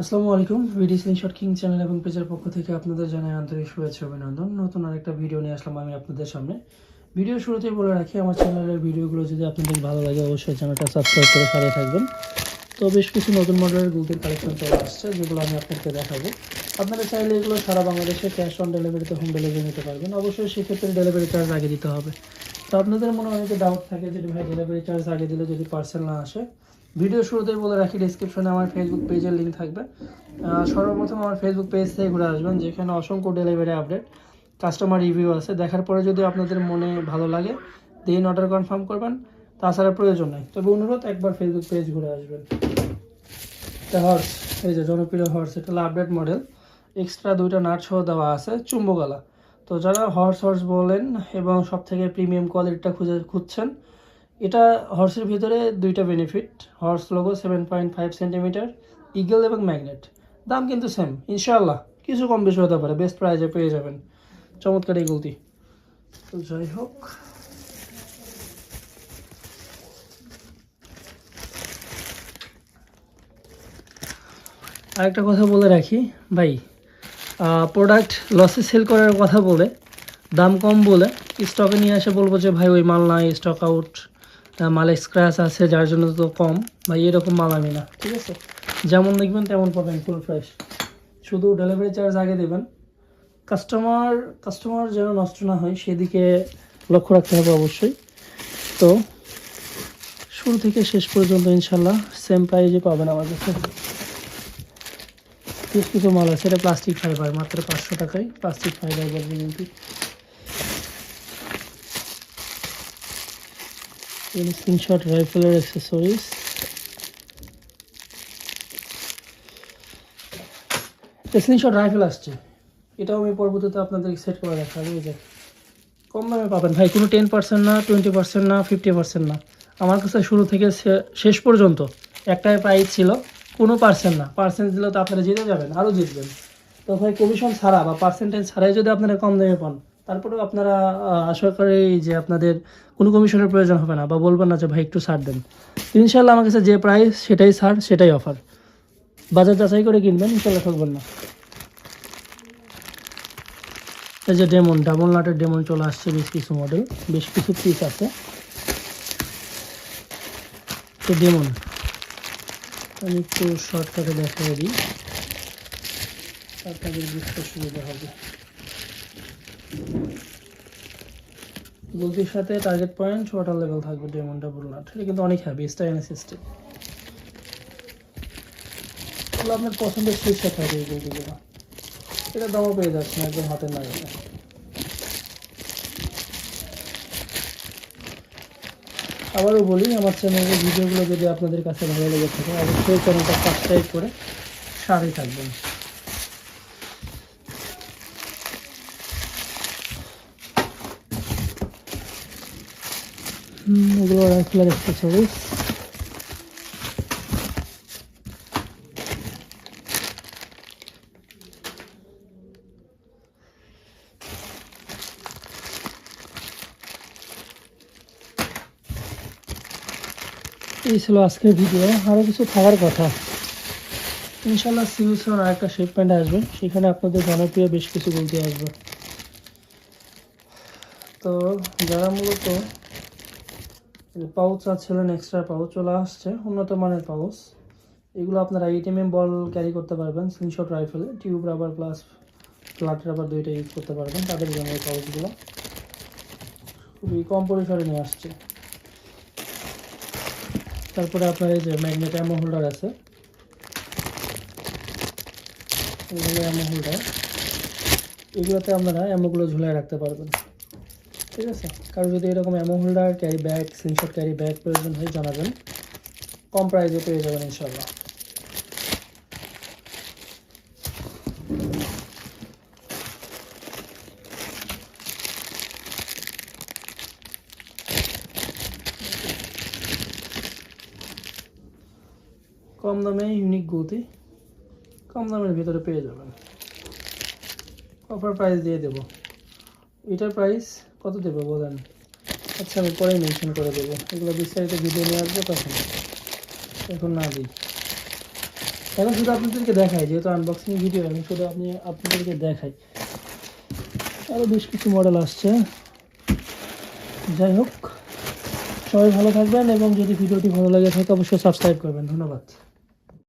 আসসালামু আলাইকুম video short king channel এবং পেজের পক্ষ থেকে আপনাদের জানাই আন্তরিক শুভেচ্ছা অভিনন্দন। নতুন আরেকটা ভিডিও নিয়ে আসলাম আমি আপনাদের সামনে। ভিডিও শুরুতেই বলে রাখি, আমার চ্যানেলের ভিডিওগুলো যদি আপনাদের ভালো লাগে, অবশ্যই চ্যানেলটা সাবস্ক্রাইব করে সাথে থাকবেন। তো বেশ কিছু নতুন মডেলের গুলতির কালেকশন চলে আসছে, যেগুলো আমি আপনাকে দেখাবো। আপনারা চাইলে এগুলো সারা বাংলাদেশে ক্যাশ অন ডেলিভারিতে হোম ডেলিভারি নিতে পারবেন। অবশ্যই সেক্ষেত্রে ডেলিভারি চার্জ আগে দিতে হবে। তো আপনাদের মনে অনেকে ডাউট থাকে যে, ভাই ডেলিভারি চার্জ আগে দিলে যদি পার্সেল না আসে ভিডিও শুরুতেই বলে রাখি ডিসক্রিপশনে আমার ফেসবুক পেজের লিঙ্ক থাকবে। সর্বপ্রথম আমার ফেসবুক পেজ থেকে ঘুরে আসবেন, যেখানে অসংখ্য ডেলিভারি আপডেট কাস্টমার রিভিউ আছে। দেখার পরে যদি আপনাদের মনে ভালো লাগে দেন অর্ডার কনফার্ম করবেন, তাছাড়া প্রয়োজন নেই। তবে অনুরোধ, একবার ফেসবুক পেজ ঘুরে আসবেন। এটা হর্স এই যে জনপ্রিয় হর্স এটা আপডেট মডেল এক্সট্রা দুইটা নাট সহ দেওয়া আছে চুম্বকালা তো যারা হর্স হর্স বলেন এবং সব থেকে প্রিমিয়াম কোয়ালিটিটা খুঁজে খুঁজছেন এটা হর্সের ভিতরে দুইটা benefit horse logo seven point five centimetre eagle এবং ম্যাগনেট দাম কিন্তু সেম ইনশাল্লাহ কিছু কম বেশি হতে পারে বেস্ট প্রাইজে পেয়ে যাবেন। চমৎকার এই গলতি। তো যাই হোক। আরেকটা কথা বলে রাখি, ভাই প্রোডাক্ট লসে সেল করার কথা বলে, দাম কম বলে স্টকে নিয়ে এসে বলব যে, ভাই, ওই মাল নাই স্টক আউট মালে স্ক্র্যাচ আছে, যার জন্য তো কম ভাই এরকম মাল আমি না, ঠিক আছে? যেমন দেখবেন তেমন পাবেন ফুল ফ্রেশ শুধু ডেলিভারি চার্জ আগে দেবেন। কাস্টমার কাস্টমার যেন নষ্ট না হয়, সেদিকে লক্ষ্য রাখতে হবে অবশ্যই। তো, শুরু থেকে শেষ পর্যন্ত ইনশাল্লাহ সেম প্রাইজে পাবেন আমার কাছে। বেশ কিছু মাল আছে, এটা প্লাস্টিক ফাইবার মাত্র পাঁচশো টাকায়। প্লাস্টিক ফাইবার বলবে কিন্তু। স্ক্রিনশট রাইফেলের অ্যাক্সেসরিজ স্ক্রিনশট রাইফেল আসছে। এটাও আমি পরবর্তীতে আপনাদের সেট করে দেখাবো, এই যে। কম দামে পাবেন। ভাই, কোনো টেন পার্সেন্ট না টোয়েন্টি পার্সেন্ট না ফিফটি পার্সেন্ট না। আমার কাছে শুরু থেকে শেষ পর্যন্ত একটাই প্রাইস ছিল, কোনো পার্সেন্ট না। পার্সেন্ট দিলে তো আপনারা জিতে যাবেন, আরও জিতবেন। তো ভাই কমিশন ছাড়া বা পার্সেন্টেজ ছাড়াই যদি আপনারা কম দামে পান তারপরেও আপনারা আশা করি যে আপনাদের কোনো কমিশনের প্রয়োজন হবে না বা বলবেন না যে ভাই একটু ছাড় দেন। ইনশাল্লাহ আমার কাছে যে প্রাইস সেটাই ছাড়, সেটাই অফার বাজার যাচাই করে কিনবেন ইনশাল্লাহ ঠকবেন না। এই যে ডেমন ডাবল নাটের ডেমন চলে আসছে বেশ কিছু মডেল বেশ কিছু পিস আছে। তো ডেমন আমি একটু শর্টকাটে দেখাই দিই। আপনাদের বুঝতে সুবিধা হবে। গুলতির সাথে টার্গেট পয়েন্ট ওয়াটার লেভেল থাকবে ডেমন ডাবল নাট এটা কিন্তু অনেক হ্যাভি স্টাইন সিস্টেম এগুলো আপনার পছন্দের সুইচটা থাকে এই গুলতিগুলো এটা দামও পেয়ে যাচ্ছে না একদম হাতের নাগালে। আবারও বলি, আমার চ্যানেলের ভিডিওগুলো যদি আপনাদের কাছে ভালো লেগে থাকে, অবশ্যই চ্যানেলটা সাবস্ক্রাইব করে সাথেই থাকবেন। এগুলো রাইফেলের অ্যাক্সেসরিজ এই ছিল আজকের ভিডিও আরও কিছু থাকার কথা। ইনশাল্লাহ সিভিসন আর একটা শিপমেন্ট আসবে। সেখানে আপনাদের জনপ্রিয় বেশ কিছু বলতে আসবে। তো যারা মূলত পাউচ চাচ্ছিলেন এক্সট্রা পাউচ চলে আসছে, উন্নত মানের পাউচ। এগুলো আপনারা এইট এম বল ক্যারি করতে পারবেন screenshot রাইফেলে tube rubber plus flat rubber দুইটা ইউজ করতে পারবেন, তাদের জন্য এই পাউচগুলো। খুবই কম পরিসরে নিয়ে আসছে। তারপরে আপনার এই যে ম্যাগনেট অ্যামো হোল্ডার আছে। এগুলো অ্যামো হোল্ডার এগুলোতে আপনারা অ্যামোগুলো ঝুলায় রাখতে পারবেন। ঠিক আছে? কারও যদি এরকম ammo holder carry bag screenshot carry bag প্রয়োজন হয়, জানাবেন। কম প্রাইসে পেয়ে যাবেন ইনশাল্লাহ কম দামে ইউনিক গতি কম দামের ভিতরে পেয়ে যাবেন। অফার প্রাইস দিয়ে দেবো। এটার প্রাইস কত দেবো বলেন? আচ্ছা আমি পরে মেনশন করে দেবো। এগুলো বিস্তারিত ভিডিও নিয়ে আসব তখন এখন না দিই। এখন শুধু আপনাদেরকে দেখাই, যেহেতু আনবক্সিং ভিডিও আমি শুধু আপনি, আপনাদেরকে দেখাই। আরও বেশ কিছু মডেল আসছে। যাই হোক, সবাই ভালো থাকবেন এবং যদি ভিডিওটি ভালো লাগে থাকে, অবশ্যই সাবস্ক্রাইব করবেন। ধন্যবাদ।